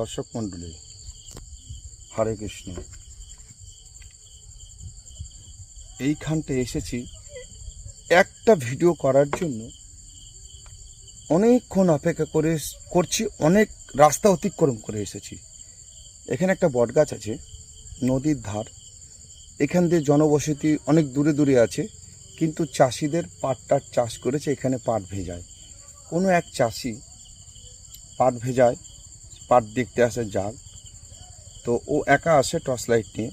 দর্শক মণ্ডলী, হরে কৃষ্ণ। এইখানটা এসেছি। একটা ভিডিও করার জন্য অনেকক্ষণ অপেক্ষা করে করছি, অনেক রাস্তা অতিক্রম করে এসেছি। এখানে একটা বটগাছ আছে, নদীর ধার। এখান দিয়ে জনবসতি অনেক দূরে দূরে আছে, কিন্তু চাষিদের পাট টাট চাষ করেছে, এখানে পাট ভেজায়। কোনো এক চাষি পাট ভেজায় পাট দেখতে আসে যাক তো ও একা আসে টর্চ লাইট নিয়ে।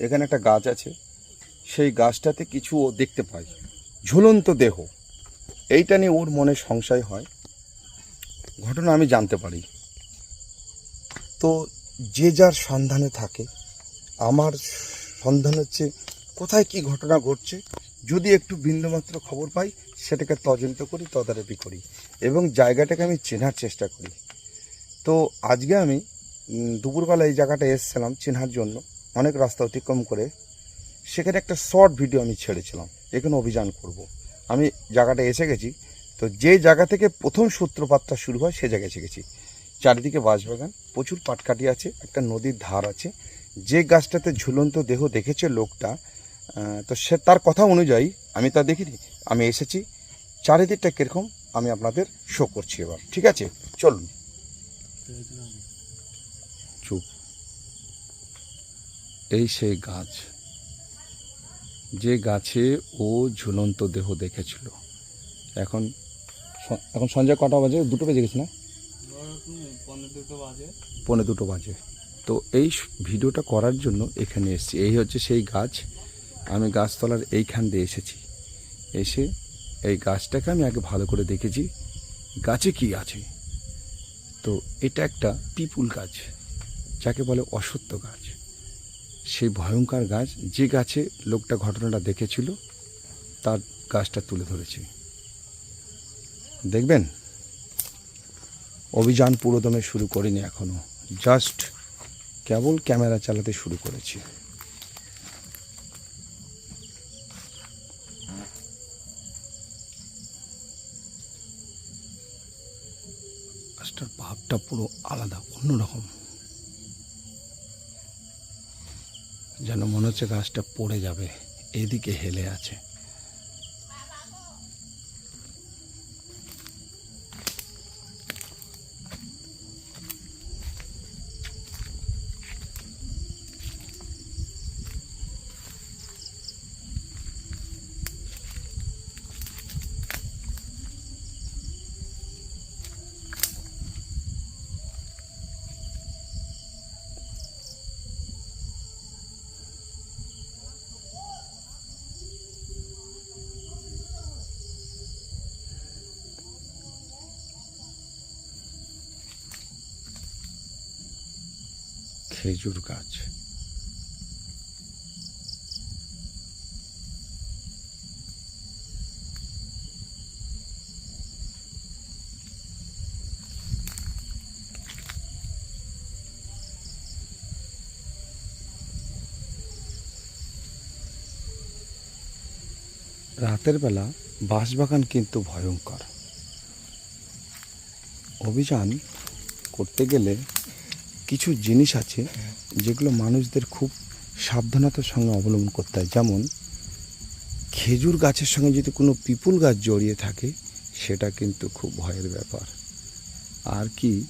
এখানে একটা গাছ আছে। সেই গাছটাতে কিছু ও দেখতে পায়। ঝুলন্ত দেহ। এইটা নিয়ে ওর মনে সংশয় হয়। ঘটনা আমি জানতে পারি। তো যে যার সন্ধানে থাকে, আমার সন্ধান হচ্ছে, কোথায় কি ঘটনা ঘটছে? যদি একটু বিন্দুমাত্র খবর পাই, সেটাকে তদন্ত করি, তদারকি করি, এবং জায়গাটাকে আমি চেনার চেষ্টা করি। তো আজকে আমি দুপুরবেলা এই জায়গাটা এসেছিলাম চেনার জন্য, অনেক রাস্তা অতিক্রম করে। সেখানে একটা শর্ট ভিডিও আমি ছেড়েছিলাম, এখানে অভিযান করব। আমি জায়গাটা এসে গেছি, তো যে জায়গা থেকে প্রথম সূত্রপাতটা শুরু হয় সে জায়গায় এসে গেছি। চারিদিকে বাঁশবাগান, প্রচুর পাটকাঠি আছে, একটা নদীর ধার আছে। যে গাছটাতে ঝুলন্ত দেহ দেখেছে লোকটা তো সে তার কথা অনুযায়ী আমি তা দেখিনি, আমি এসেছি। চারিদিকটা কীরকম, আমি আপনাদের শো করছি এবার, ঠিক আছে? চলুন। চুপ। এই সেই গাছ। যে গাছে ও ঝুলন্ত দেহ দেখেছিল। এখন এখন সন্ধ্যা কটা বাজে? দুটো বেজে গেছে না? পনেরো দুটো বাজে। তো এই ভিডিওটা করার জন্য এখানে এসেছি। এই হচ্ছে সেই গাছ। আমি গাছতলার এইখান দিয়ে এসেছি। এসে এই গাছটাকে আমি আগে ভালো করে দেখেছি। গাছে কি আছে? তো এটা একটা পিপুল গাছ, যাকে বলে অসত্য গাছ। সেই ভয়ঙ্কর গাছ, যে গাছে লোকটা ঘটনাটা দেখেছিল, তার গাছটা তুলে ধরেছে। দেখবেন? অভিযান পুরোদমে শুরু করিনি এখনও, জাস্ট কেবল ক্যামেরা চালাতে শুরু করেছি। ভাবটা পুরো আলাদা অন্যরকম যেন মনে হচ্ছে গাছটা পড়ে যাবে এদিকে হেলে আছে। খেজুর গাছ। রাতের বেলা বাঁশবাগান কিন্তু ভয়ঙ্কর। অভিযান করতে গেলে কিছু জিনিস আছে যেগুলো মানুষদের খুব সাবধানতার সঙ্গে অবলম্বন করতে হয়। যেমন, খেজুর গাছের সঙ্গে যদি কোনো পিপুল গাছ জড়িয়ে থাকে, সেটা কিন্তু খুব ভয়ের ব্যাপার। আর কি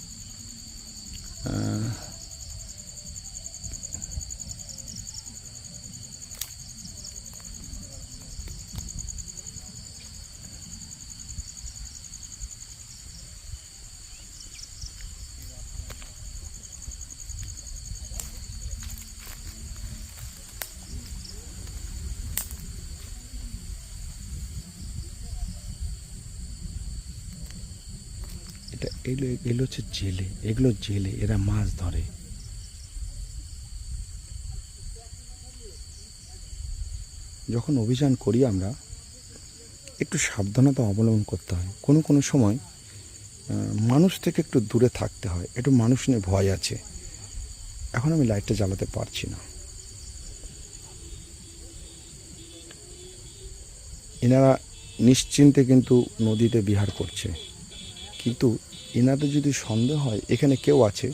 এটা এগুলো এগুলো হচ্ছে জেলে, এগুলো জেলে, এরা মাছ ধরে। যখন অভিযান করি আমরা, একটু সাবধানতা অবলম্বন করতে হয়। কোনো কোনো সময় মানুষ থেকে একটু দূরে থাকতে হয়। একটু মানুষ নিয়ে ভয় আছে। এখন আমি লাইটটা জ্বালাতে পারছি না। এনারা নিশ্চিন্তে কিন্তু নদীতে বিহার করছে। কিন্তু এনাদের যদি সন্দেহ হয়, এখানে কেউ আছে,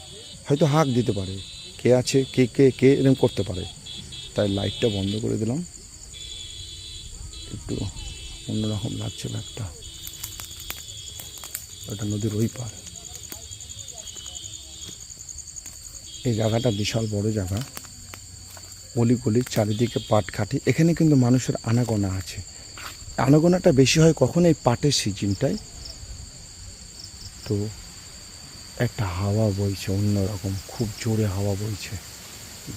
হয়তো হাঁক দিতে পারে। কে আছে, কে কে কে এরকম করতে পারে। তাই লাইটটা বন্ধ করে দিলাম। একটু অন্যরকম লাগছে ব্যাগটা। ওটা নদীর ওই পার এই জায়গাটা বিশাল বড় জায়গা। অলিগলি চারিদিকে পাট খাটি এখানে কিন্তু মানুষের আনাগোনা আছে। আনাগোনাটা বেশি হয় কখন এই পাটের সিজনটায় তো একটা হাওয়া বইছে, অন্যরকম, খুব জোরে হাওয়া বইছে।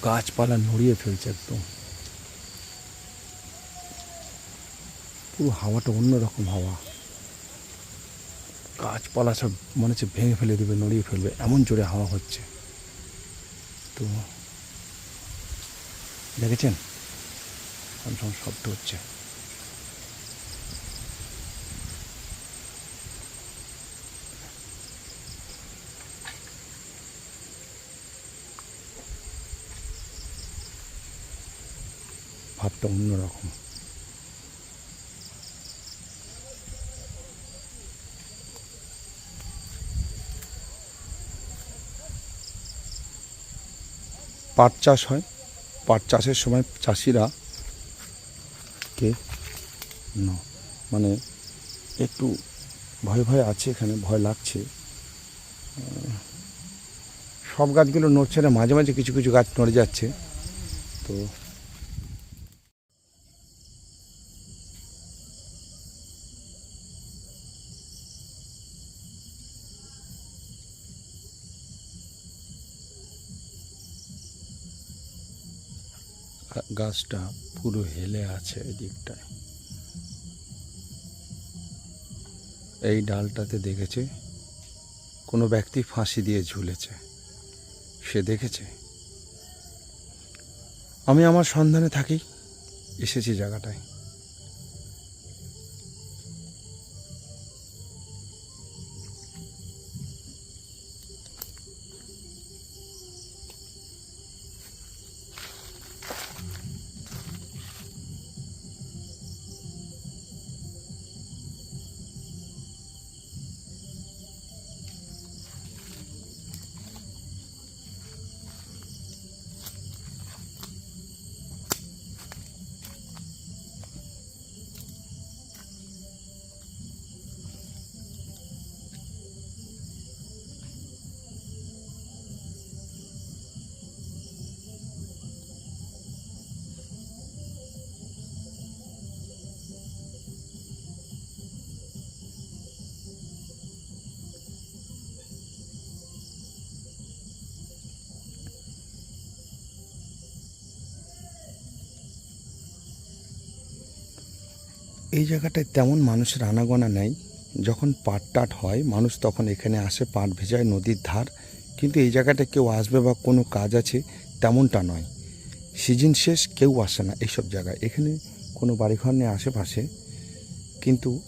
গাছপালা নড়িয়ে ফেলছে একদম। পুরো হাওয়াটা অন্যরকম হাওয়া। গাছপালা সব মনে হচ্ছে ভেঙে ফেলে দেবে, নড়িয়ে ফেলবে, এমন জোরে হাওয়া হচ্ছে। তো দেখেছেন? সব শব্দ হচ্ছে। ভাবটা অন্যরকম। পাট চাষ হয়। পাট চাষের সময় চাষিরা কে? ন। মানে একটু ভয় ভয় আছে এখানে, ভয় লাগছে। সব গাছগুলো নড়ছে না, মাঝে মাঝে কিছু কিছু গাছ নড়ে যাচ্ছে। তো গাছটা পুরো হেলে আছে এদিকটায়। এই ডালটাতে দেখেছে, কোনো ব্যক্তি ফাঁসি দিয়ে ঝুলেছে। সে দেখেছে? আমি আমার সন্ধানে থাকি, এসেছি জায়গাটায়। এই জায়গাটায় তেমন মানুষের আনাগোনা নেই। যখন পাট টাট হয়, মানুষ তখন এখানে আসে, পাট ভেজায় নদীর ধার। কিন্তু এই জায়গাটায় কেউ আসবে বা কোনো কাজ আছে, তেমনটা নয়। সিজন শেষ, কেউ আসে না এইসব জায়গায়। এখানে কোনো বাড়িঘর নেই আশেপাশে। কিন্তু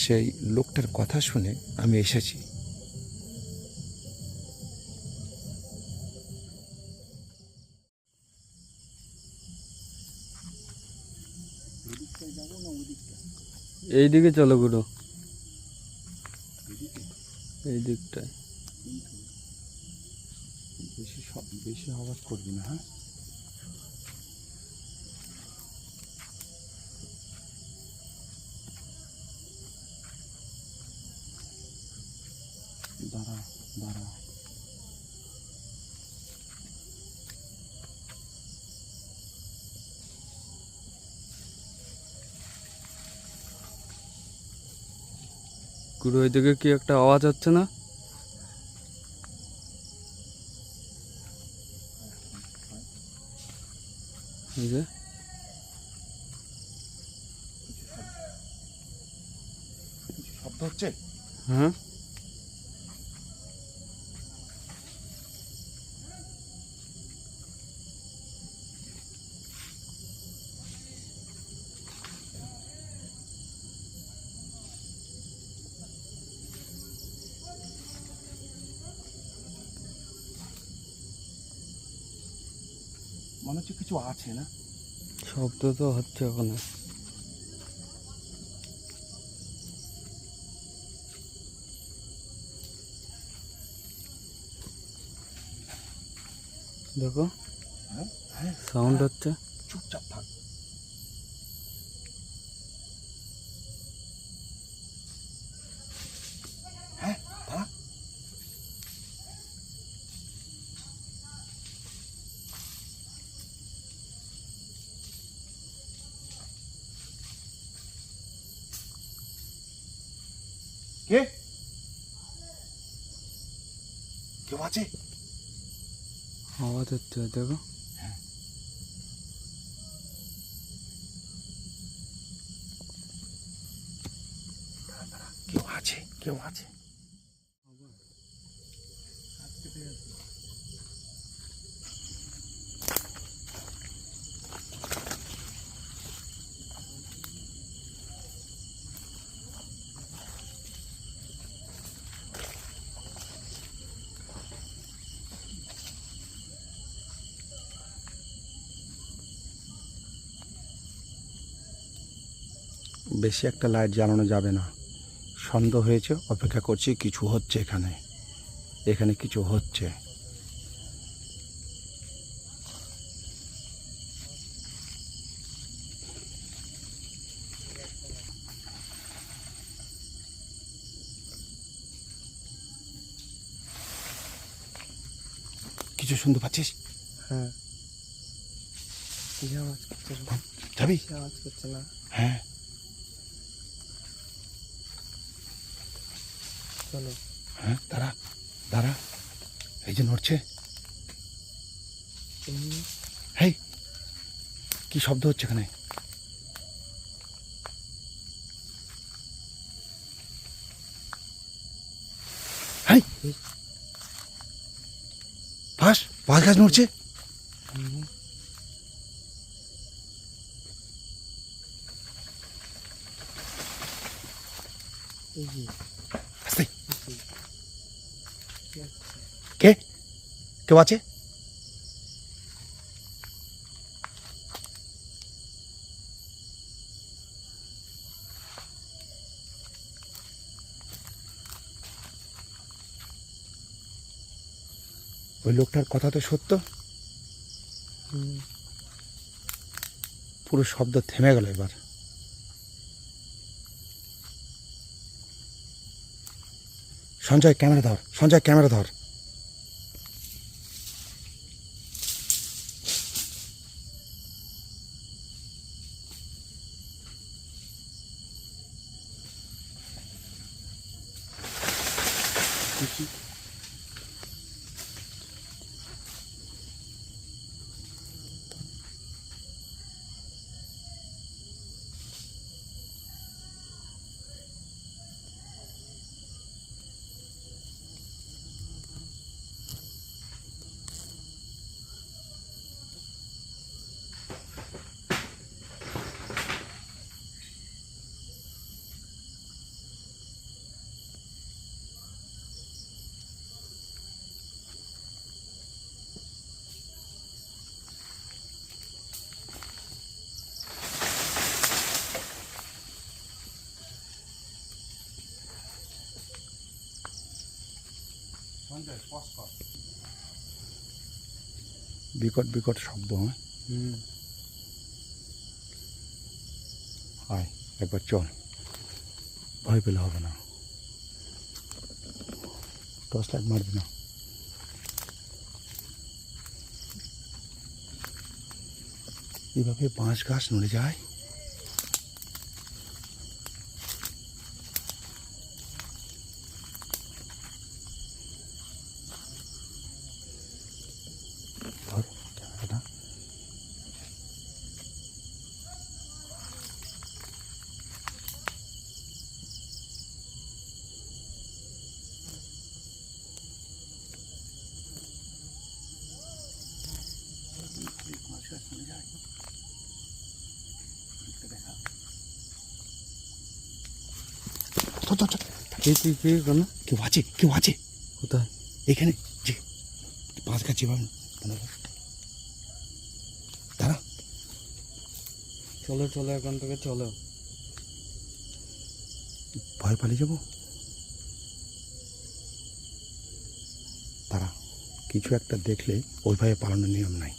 সেই লোকটার কথা শুনে আমি এসেছি। এই দিকে চলো গুরু। এই দিকটায় বেশি বেশি আওয়াজ করবি না হ্যাঁ দাঁড়া দাঁড়া গুরু ওই দিকে কি একটা আওয়াজ হচ্ছে না? মনে হচ্ছে কিছু আছে না? শব্দ তো হচ্ছে ওখানে। দেখো হ্যাঁ, হ্যাঁ। সাউন্ড হচ্ছে। চুপচাপ। কে কেউ আছে? আওয়াজ হচ্ছে দেখো। কেউ আছে কেউ আছে? বেশি একটা লাইট জ্বালানো যাবে না। সন্দেহ হয়েছে অপেক্ষা করছি কিছু হচ্ছে এখানে। এখানে কিছু হচ্ছে। কিছু শুনতে পাচ্ছিস? হ্যাঁ। যাবি? আওয়াজ করছে না। হ্যাঁ। হ্যাঁ দাঁড়া দাঁড়া। এই যে নড়ছে। হেই কি শব্দ হচ্ছে এখানে? হাই! বাস বাস গাছ নড়ছে আস্তে কে কেউ আছে? ওই লোকটার কথা তো সত্য। পুরো শব্দ থেমে গেল এবার। সঞ্জয়, ক্যামেরা ধর, সঞ্জয়, ক্যামেরা ধর। Thank you. বিকট বিকট শব্দ হ্যাঁ? হুম। আয় একবার চল। ভয় পেলে হবে না। টর্চ লাইট মারবি না। এভাবে বাঁশ গাছ নড়ে যায় ধর ক্যামেরাটা বাঁশ গাছ নড়ে যায় দিকটা দেখা চল চল চল কি কি কি কেন? কেউ আছে কেউ আছে। কোথায়? এখানে যে পাঁচ গাছ যেভাবে দাঁড়া চলো চলো এখান থেকে চলো। ভয় পালিয়ে যাব? দাঁড়া কিছু একটা দেখলে ওইভাবে পালানোর নিয়ম নাই।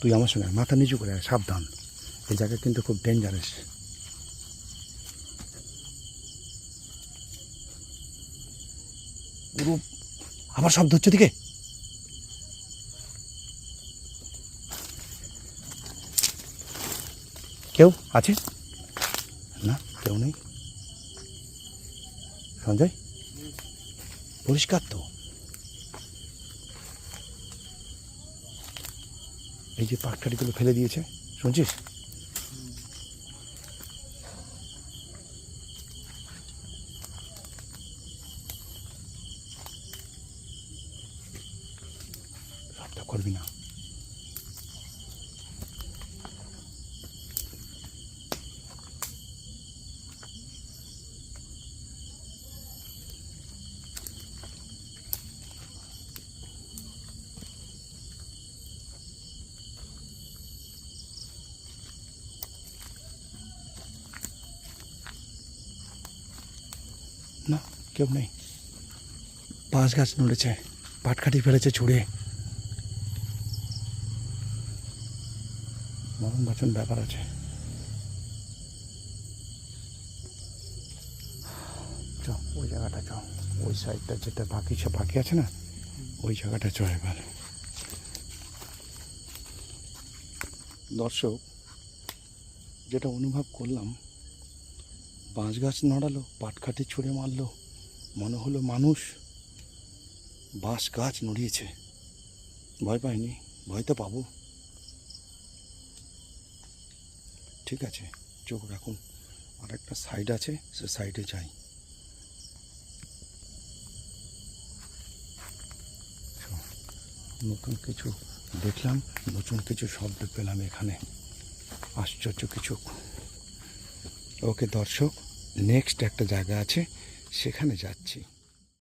তুই আমার সঙ্গে মাথা নিচু করে সাবধান। এই জায়গা কিন্তু খুব ডেঞ্জারাস পুরো আবার শব্দ হচ্ছে দিকে কেউ আছে? না, কেউ নেই। সঞ্জয়? পরিষ্কার তো। এই যে পাটকাঠিগুলো ফেলে দিয়েছে, শুনছিস শব্দ করবি না। না কেউ নেই। বাঁশ গাছ নড়েছে পাটকাঠি ফেলেছে ছুঁড়ে। বাচন ব্যাপার আছে। চ ওই জায়গাটা চ ওই সাইডটা যেটা বাকি সব বাকি আছে না, ওই জায়গাটা চ এবার। দর্শক, যেটা অনুভব করলাম বাঁশ গাছ নড়ালো পাটকাঠি ছুঁড়ে মারলো, মনে হলো মানুষ বাঁশ গাছ নড়িয়েছে। ভয় পাইনি, ভয় তো পাবো। ঠিক আছে, চোখ রাখুন। আর একটা সাইড আছে, সে সাইডে যাই। নতুন কিছু দেখলাম, নতুন কিছু শব্দ পেলাম এখানে। আশ্চর্য কিছু। ওকে দর্শক নেক্সট একটা জায়গা আছে, সেখানে যাচ্ছি।